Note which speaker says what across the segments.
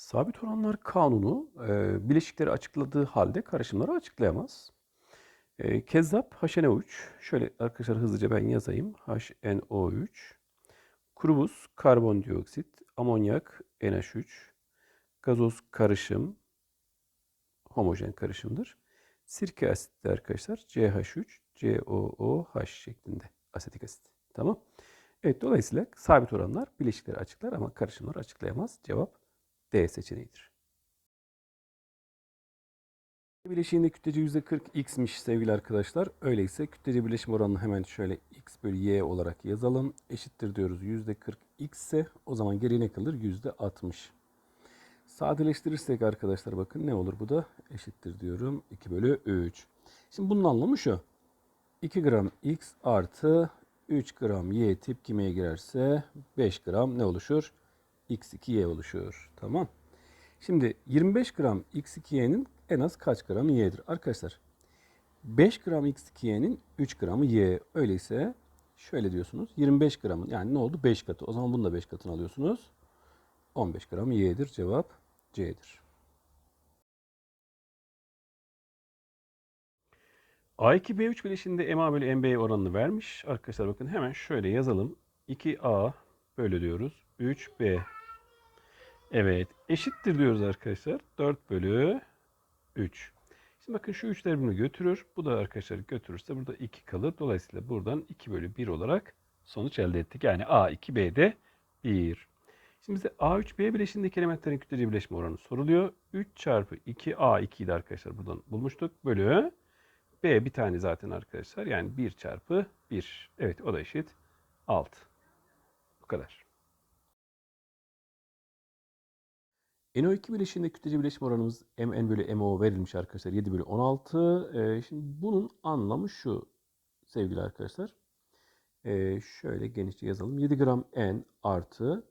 Speaker 1: Sabit oranlar kanunu e, bileşikleri açıkladığı halde karışımları açıklayamaz. E, Kezzap HNO3. Şöyle arkadaşlar hızlıca ben yazayım. HNO3. Kuru buz, karbondioksit, amonyak, NH3. Gazoz karışım, homojen karışımdır. Sirke asitli arkadaşlar CH3, COOH şeklinde asetik asit. Tamam. Evet dolayısıyla sabit oranlar bileşikleri açıklar ama karışımları açıklayamaz. Cevap D seçeneğidir. Bileşiğinde kütlece %40x'miş sevgili arkadaşlar. Öyleyse kütlece birleşim oranını hemen şöyle x bölü y olarak yazalım. Eşittir diyoruz %40x ise o zaman geriye ne kalır? %60. Sadeleştirirsek arkadaşlar bakın ne olur bu da? Eşittir diyorum 2 bölü 3. Şimdi bunun anlamı şu. 2 gram x artı 3 gram y tepkimeye girerse 5 gram ne oluşur? X2y oluşuyor. Tamam. Şimdi 25 gram x2y'nin en az kaç gramı y'dir? Arkadaşlar 5 gram x2y'nin 3 gramı y. Öyleyse şöyle diyorsunuz. 25 gramın yani ne oldu? 5 katı. O zaman bunu da 5 katını alıyorsunuz. 15 gram y'dir. Cevap C'dir. A2B3 bileşiğinde MA bölü MB oranını vermiş. Arkadaşlar bakın hemen şöyle yazalım. 2A bölü diyoruz. 3B. Evet eşittir diyoruz arkadaşlar. 4 bölü 3. Şimdi bakın şu 3'ler bunu götürür. Bu da arkadaşlar götürürse burada 2 kalır. Dolayısıyla buradan 2 bölü 1 olarak sonuç elde ettik. Yani A2B'de 1. Şimdi bize A3B bileşiğindeki elementlerin kütlece birleşme oranı soruluyor. 3 çarpı 2A2'yi de arkadaşlar buradan bulmuştuk. Bölü B bir tane zaten arkadaşlar. Yani 1 çarpı 1. Evet o da eşit 6. Bu kadar. NO2 bileşiğinde kütlece birleşim oranımız Mn bölü MO verilmiş arkadaşlar. 7 bölü 16. Ee, şimdi bunun anlamı şu sevgili arkadaşlar. Ee, şöyle genişçe yazalım. 7 gram N artı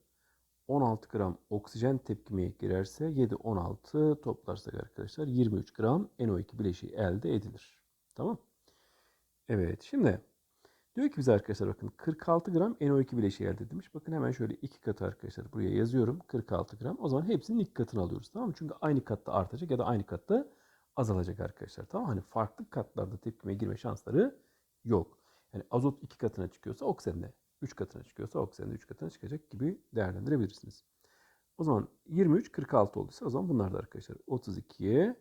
Speaker 1: 16 gram oksijen tepkimeye girerse 7 16 toplarsak arkadaşlar 23 gram NO2 bileşiği elde edilir. Tamam. Evet şimdi diyor ki bize arkadaşlar bakın 46 gram NO2 bileşiği elde edilmiş. Bakın hemen şöyle iki katı arkadaşlar buraya yazıyorum 46 gram. O zaman hepsinin iki katını alıyoruz tamam mı? Çünkü aynı katta artacak ya da aynı katta azalacak arkadaşlar. Tamam Hani farklı katlarda tepkimeye girme şansları yok. Yani azot iki katına çıkıyorsa oksijen de 3 katına çıkıyorsa oksijen de 3 katına çıkacak gibi değerlendirebilirsiniz. O zaman 23 46 olduysa o zaman bunlar da arkadaşlar 32'ye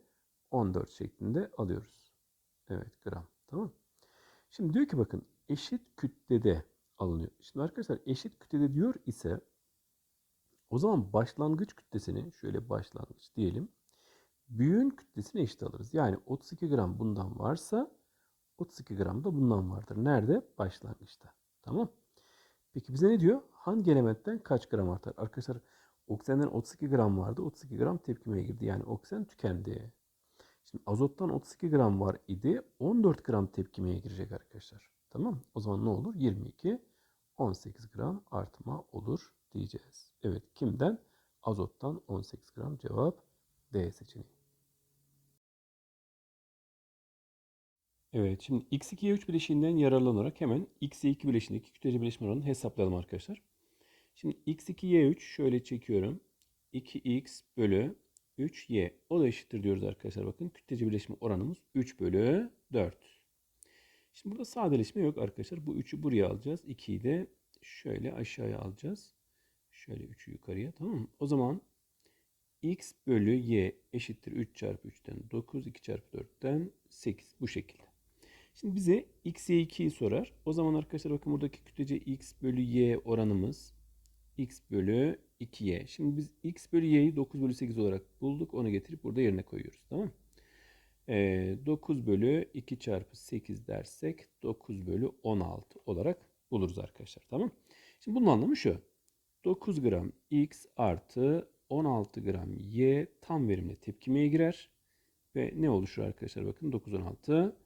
Speaker 1: 14 şeklinde alıyoruz. Evet gram. Tamam. Şimdi diyor ki bakın eşit kütlede alınıyor. Şimdi arkadaşlar eşit kütlede diyor ise o zaman başlangıç kütlesini şöyle başlangıç diyelim. Büyüğün kütlesine eşit alırız. Yani 32 gram bundan varsa 32 gram da bundan vardır. Nerede? Başlangıçta. Tamam. Peki bize ne diyor? Hangi elementten kaç gram artar? Arkadaşlar oksijenden 32 gram vardı. 32 gram tepkimeye girdi. Yani oksijen tükendi. Şimdi azottan 32 gram var idi. 14 gram tepkimeye girecek arkadaşlar. Tamam O zaman ne olur? 22, 18 gram artma olur diyeceğiz. Evet kimden? Azottan 18 gram cevap D seçeneği. Evet şimdi x2'ye 3 bileşiğinden yararlanarak hemen x'ye 2 bileşiğindeki kütlece birleşme oranını hesaplayalım arkadaşlar. Şimdi x2y3 şöyle çekiyorum. 2x bölü 3y. O da eşittir diyoruz arkadaşlar. Bakın kütlece birleşme oranımız 3 bölü 4. Şimdi burada sadeleşme yok arkadaşlar. Bu 3'ü buraya alacağız. 2'yi de şöyle aşağıya alacağız. Şöyle 3'ü yukarıya tamam mı? O zaman x bölü y eşittir 3 çarpı 3'ten 9. 2 çarpı 4'ten 8. Bu şekilde. Şimdi bize x, y 2'yi sorar. O zaman arkadaşlar bakın buradaki kütlece x bölü y oranımız x bölü 2y. Şimdi biz x bölü y'yi 9 bölü 8 olarak bulduk. Onu getirip burada yerine koyuyoruz. Tamam ee, 9 bölü 2 çarpı 8 dersek 9 bölü 16 olarak buluruz arkadaşlar. Tamam Şimdi bunun anlamı şu. 9 gram x artı 16 gram y tam verimle tepkimeye girer. Ve ne oluşur arkadaşlar? Bakın 9, 16,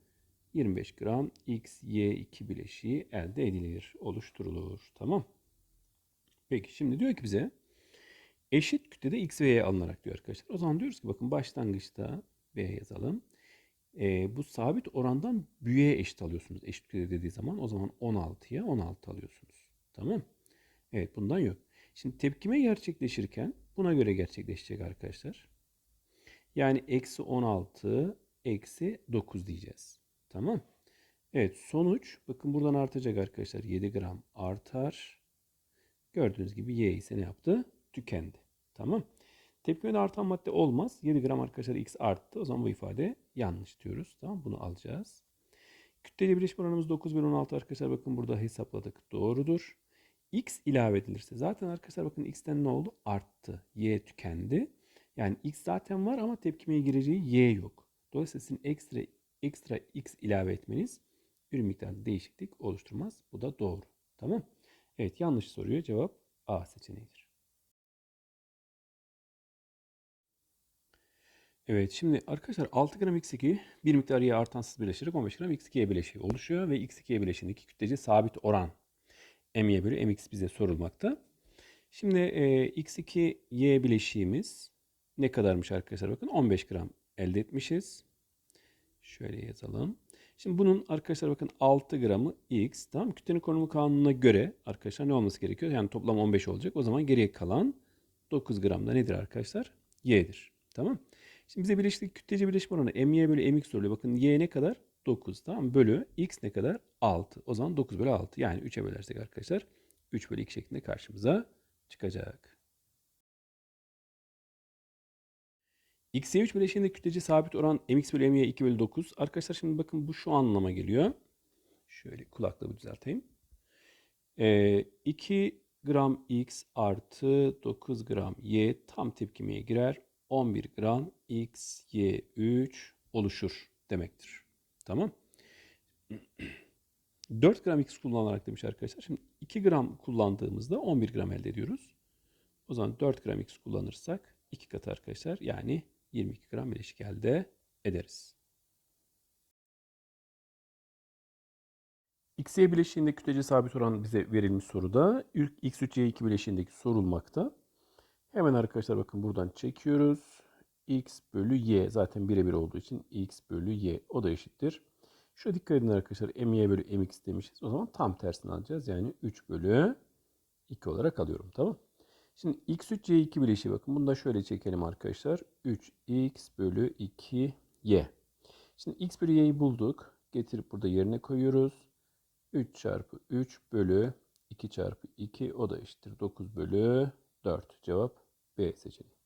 Speaker 1: 25 gram x, y2 bileşiği elde edilir, oluşturulur. Tamam. Peki şimdi diyor ki bize eşit kütlede x ve y alınarak diyor arkadaşlar. O zaman diyoruz ki bakın başlangıçta b yazalım. E, bu sabit orandan büyüğe eşit alıyorsunuz. Eşit kütlede dediği zaman o zaman 16'ya 16 alıyorsunuz. Tamam. Evet bundan yok. Şimdi tepkime gerçekleşirken buna göre gerçekleşecek arkadaşlar. Yani eksi 16 eksi 9 diyeceğiz. Tamam. Evet sonuç bakın buradan artacak arkadaşlar. 7 gram artar. Gördüğünüz gibi y ise ne yaptı? Tükendi. Tamam. Tepkimede artan madde olmaz. 7 gram arkadaşlar x arttı. O zaman bu ifade yanlış diyoruz. Tamam bunu alacağız. Kütleli birleşme oranımız 9 bölü 16 arkadaşlar bakın burada hesapladık. Doğrudur. X ilave edilirse zaten arkadaşlar bakın x'ten ne oldu? Arttı. Y tükendi. Yani x zaten var ama tepkimeye gireceği y yok. Dolayısıyla sizin ekstra ekstra x ilave etmeniz ürün miktarında değişiklik oluşturmaz. Bu da doğru. Tamam. Evet yanlış soruyor. Cevap A seçeneğidir. Evet şimdi arkadaşlar 6 gram x2 bir miktar y artansız birleşerek 15 gram x2'ye bileşiği oluşuyor ve x2'ye bileşiğindeki kütlece sabit oran m'ye bölü mx bize sorulmakta. Şimdi e, x2y bileşiğimiz ne kadarmış arkadaşlar bakın 15 gram elde etmişiz. Şöyle yazalım. Şimdi bunun arkadaşlar bakın 6 gramı x tamam? Kütlenin konumu kanununa göre arkadaşlar ne olması gerekiyor? Yani toplam 15 olacak. O zaman geriye kalan 9 gram da nedir arkadaşlar? y'dir. Tamam Şimdi bize bileşik kütlece birleşme oranı my bölü mx oluyor. Bakın y ne kadar? 9 tamam mı? Bölü x ne kadar? 6. O zaman 9 bölü 6. Yani 3'e bölersek arkadaşlar 3 bölü 2 şeklinde karşımıza çıkacak. XY3 bileşiğinde kütlece sabit oran mx bölü my 2 bölü 9. Arkadaşlar şimdi bakın bu şu anlama geliyor. Şöyle kulaklığı bir düzelteyim. Ee, 2 gram x artı 9 gram y tam tepkimeye girer. 11 gram x, y, 3 oluşur demektir. Tamam. 4 gram x kullanarak demiş arkadaşlar. Şimdi 2 gram kullandığımızda 11 gram elde ediyoruz. O zaman 4 gram x kullanırsak 2 katı arkadaşlar. Yani 22 gram bileşik elde ederiz. XY bileşiğinde kütlece sabit oran bize verilmiş soruda. X3Y2 bileşiğindeki sorulmakta. Hemen arkadaşlar bakın buradan çekiyoruz. X bölü Y zaten birebir olduğu için X bölü Y o da eşittir. Şuraya dikkat edin arkadaşlar. MY bölü MX demişiz. O zaman tam tersini alacağız. Yani 3 bölü 2 olarak alıyorum. Tamam. Şimdi x3 y2 bileşiği bakın. Bunu da şöyle çekelim arkadaşlar. 3x bölü 2y. Şimdi x bölü y'yi bulduk. Getirip burada yerine koyuyoruz. 3 çarpı 3 bölü 2 çarpı 2 o da eşittir. 9 bölü 4. Cevap B seçeneği.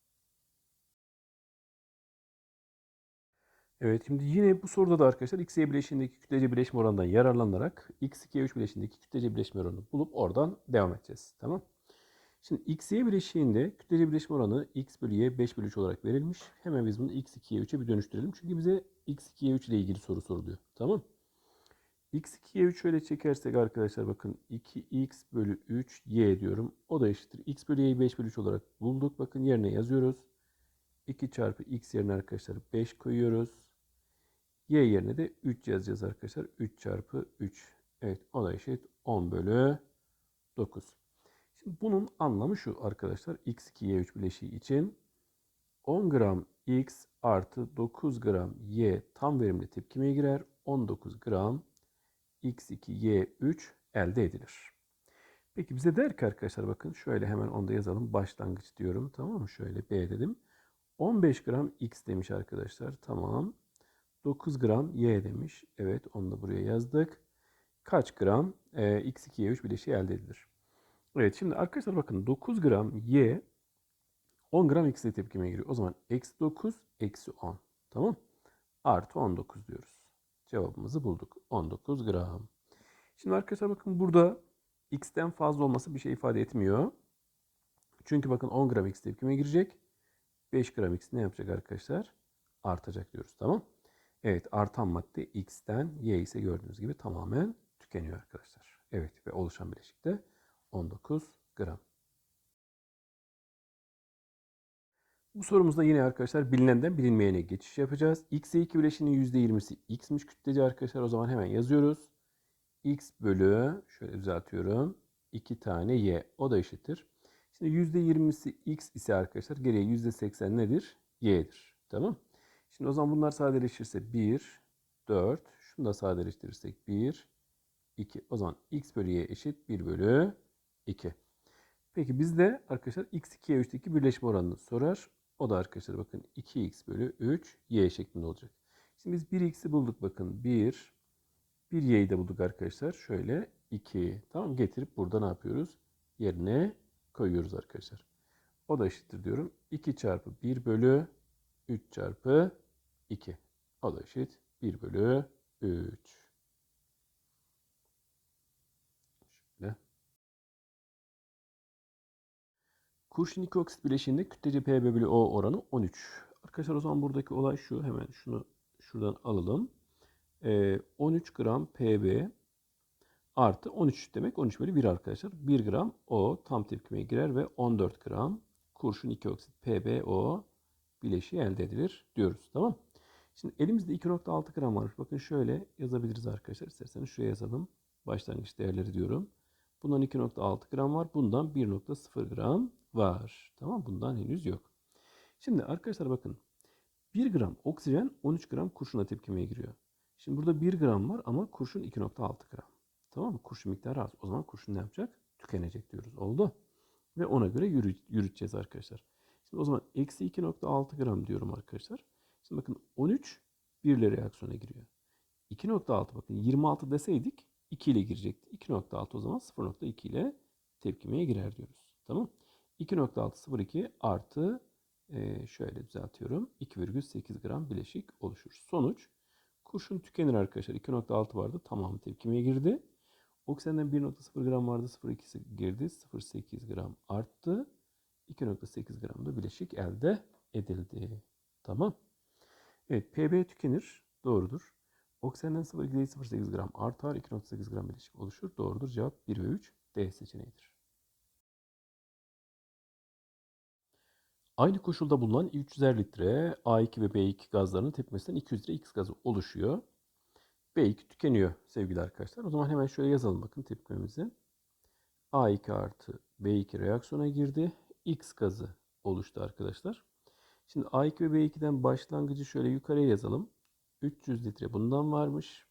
Speaker 1: Evet şimdi yine bu soruda da arkadaşlar x, y bileşiğindeki kütlece bileşme oranından yararlanarak x, 2, 3 bileşiğindeki kütlece bileşme oranını bulup oradan devam edeceğiz. Tamam Şimdi x, y bileşiğinde kütlece bileşme oranı x bölü y 5 bölü 3 olarak verilmiş. Hemen biz bunu x, 2'ye 3'e bir dönüştürelim. Çünkü bize x, 2'ye 3 ile ilgili soru soruluyor. Tamam x, 2'ye 3 şöyle çekersek arkadaşlar bakın 2x bölü 3 y diyorum. O da eşittir. x bölü y'yi 5 bölü 3 olarak bulduk. Bakın yerine yazıyoruz. 2 çarpı x yerine arkadaşlar 5 koyuyoruz. Y yerine de 3 yazacağız arkadaşlar. 3 çarpı 3. Evet o da eşit 10 bölü 9. Şimdi bunun anlamı şu arkadaşlar. X2Y3 bileşiği için 10 gram X artı 9 gram Y tam verimli tepkimeye girer. 19 gram X2Y3 elde edilir. Peki bize der ki arkadaşlar bakın şöyle hemen onu da yazalım. Başlangıç diyorum tamam mı? Şöyle B dedim. 15 gram X demiş arkadaşlar. Tamam. 9 gram Y demiş. Evet onu da buraya yazdık. Kaç gram e, X2Y3 bileşiği elde edilir? Evet şimdi arkadaşlar bakın 9 gram Y 10 gram X ile tepkime giriyor. O zaman eksi 9 eksi 10. Tamam. Artı 19 diyoruz. Cevabımızı bulduk. 19 gram. Şimdi arkadaşlar bakın burada X'ten fazla olması bir şey ifade etmiyor. Çünkü bakın 10 gram X tepkime girecek. 5 gram X ne yapacak arkadaşlar? Artacak diyoruz. Tamam. Evet artan madde X'ten Y ise gördüğünüz gibi tamamen tükeniyor arkadaşlar. Evet ve oluşan bileşikte 19 gram. Bu sorumuzda yine arkadaşlar bilinenden bilinmeyene geçiş yapacağız. X'e 2 bileşinin %20'si X'miş kütleci arkadaşlar. O zaman hemen yazıyoruz. X bölü şöyle düzeltiyorum. 2 tane Y. O da eşittir. Şimdi %20'si X ise arkadaşlar geriye %80 nedir? Y'dir. Tamam. Şimdi o zaman bunlar sadeleşirse 1, 4. Şunu da sadeleştirirsek 1, 2. O zaman X bölü Y eşit 1 bölü 2. Peki bizde arkadaşlar x2'ye 3'teki birleşme oranını sorar. O da arkadaşlar bakın 2x bölü 3 y şeklinde olacak. Şimdi biz 1x'i bulduk bakın 1. 1y'yi de bulduk arkadaşlar. Şöyle 2. Tamam getirip burada ne yapıyoruz? Yerine koyuyoruz arkadaşlar. O da eşittir diyorum. 2 çarpı 1 bölü 3 çarpı 2. O da eşit 1 bölü 3. Şöyle. Kurşun 2 oksit bileşiğinde kütlece Pb bölü O oranı 13. Arkadaşlar o zaman buradaki olay şu. Hemen şunu şuradan alalım. Ee, 13 gram Pb artı 13 demek 13 bölü 1 arkadaşlar. 1 gram O tam tepkimeye girer ve 14 gram kurşun 2 oksit PbO bileşiği elde edilir diyoruz. Tamam. Şimdi elimizde 2.6 gram var. Bakın şöyle yazabiliriz arkadaşlar. İsterseniz şuraya yazalım. Başlangıç değerleri diyorum. Bundan 2.6 gram var. Bundan 1.0 gram var. Tamam Bundan henüz yok. Şimdi arkadaşlar bakın. 1 gram oksijen 13 gram kurşuna tepkimeye giriyor. Şimdi burada 1 gram var ama kurşun 2.6 gram. Tamam mı? Kurşun miktarı az. O zaman kurşun ne yapacak? Tükenecek diyoruz. Oldu. Ve ona göre yürü, yürüteceğiz arkadaşlar. Şimdi o zaman eksi 2.6 gram diyorum arkadaşlar. Şimdi bakın 13 1 ile reaksiyona giriyor. 2.6 bakın 26 deseydik 2 ile girecekti. 2.6 o zaman 0.2 ile tepkimeye girer diyoruz. Tamam. 2.602 artı e, şöyle düzeltiyorum. 2,8 gram bileşik oluşur. Sonuç kurşun tükenir arkadaşlar. 2.6 vardı. Tamam tepkimeye girdi. Oksijenden 1.0 gram vardı. 0.2 girdi. 0.8 gram arttı. 2.8 gram da bileşik elde edildi. Tamam. Evet Pb tükenir. Doğrudur. Oksijenden 0.8 gram artar. 2.8 gram bileşik oluşur. Doğrudur. Cevap 1 ve 3 D seçeneğidir. Aynı koşulda bulunan 300'er litre A2 ve B2 gazlarının tepkimesinden 200 litre X gazı oluşuyor. B2 tükeniyor sevgili arkadaşlar. O zaman hemen şöyle yazalım bakın tepkimemizi. A2 artı B2 reaksiyona girdi. X gazı oluştu arkadaşlar. Şimdi A2 ve B2'den başlangıcı şöyle yukarıya yazalım. 300 litre bundan varmış.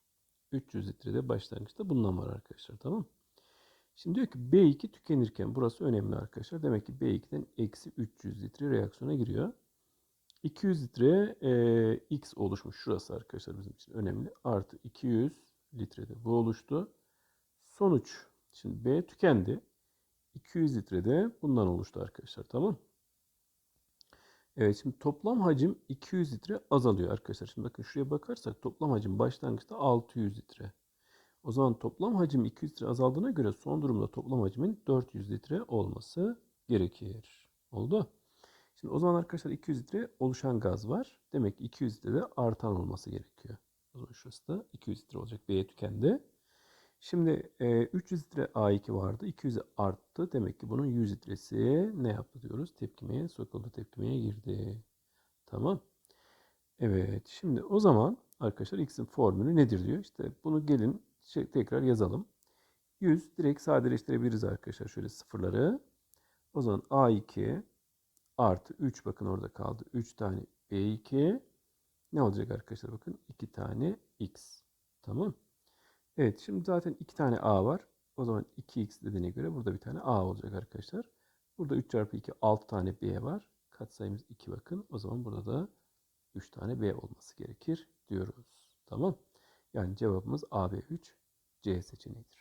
Speaker 1: 300 litre de başlangıçta bundan var arkadaşlar. Tamam Şimdi diyor ki B2 tükenirken burası önemli arkadaşlar. Demek ki B2'den eksi 300 litre reaksiyona giriyor. 200 litre e, X oluşmuş. Şurası arkadaşlar bizim için önemli. Artı 200 litrede bu oluştu. Sonuç. Şimdi B tükendi. 200 litrede bundan oluştu arkadaşlar. Tamam. Evet şimdi toplam hacim 200 litre azalıyor arkadaşlar. Şimdi bakın şuraya bakarsak toplam hacim başlangıçta 600 litre. O zaman toplam hacim 200 litre azaldığına göre son durumda toplam hacmin 400 litre olması gerekir. Oldu. Şimdi o zaman arkadaşlar 200 litre oluşan gaz var. Demek ki 200 litre de artan olması gerekiyor. O zaman şurası da 200 litre olacak. B'ye tükendi. Şimdi e, 300 litre A2 vardı. 200'e arttı. Demek ki bunun 100 litresi ne yaptı diyoruz? Tepkimeye sokuldu. Tepkimeye girdi. Tamam. Evet. Şimdi o zaman arkadaşlar X'in formülü nedir diyor. İşte bunu gelin tekrar yazalım. 100 direkt sadeleştirebiliriz arkadaşlar. Şöyle sıfırları. O zaman A2 artı 3 bakın orada kaldı. 3 tane B2 ne olacak arkadaşlar bakın 2 tane X. Tamam. Evet şimdi zaten 2 tane A var. O zaman 2X dediğine göre burada bir tane A olacak arkadaşlar. Burada 3 çarpı 2 6 tane B var. Katsayımız 2 bakın. O zaman burada da 3 tane B olması gerekir diyoruz. Tamam. Yani cevabımız A ve 3 C seçeneğidir.